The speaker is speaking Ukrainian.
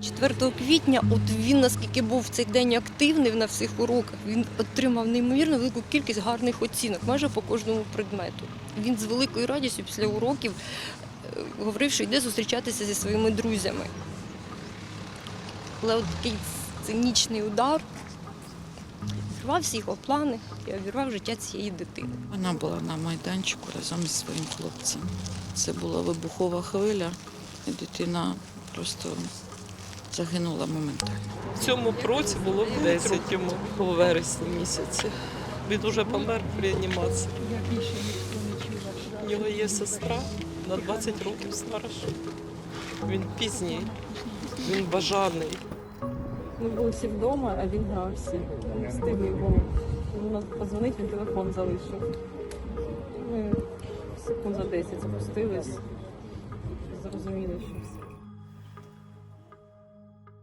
4 квітня, от він наскільки був цей день активний на всіх уроках, він отримав неймовірно велику кількість гарних оцінок, майже по кожному предмету. Він з великою радістю після уроків е, говорив, що йде зустрічатися зі своїми друзями. Але от такий цинічний удар зірвав всі його плани і обірвав життя цієї дитини. Вона була на майданчику разом зі своїм хлопцем. Це була вибухова хвиля, і дитина просто загинула моментально. В цьому році було б 10 йому у вересні місяці. Він уже помер в реанімації. У нього є сестра на 20 років старша. Він пізній, він бажаний. Ми були всі вдома, а він грався. Не встиг його. Він нас позвонить, він телефон залишив. Ми секунд за 10 запустились. Зрозуміли, що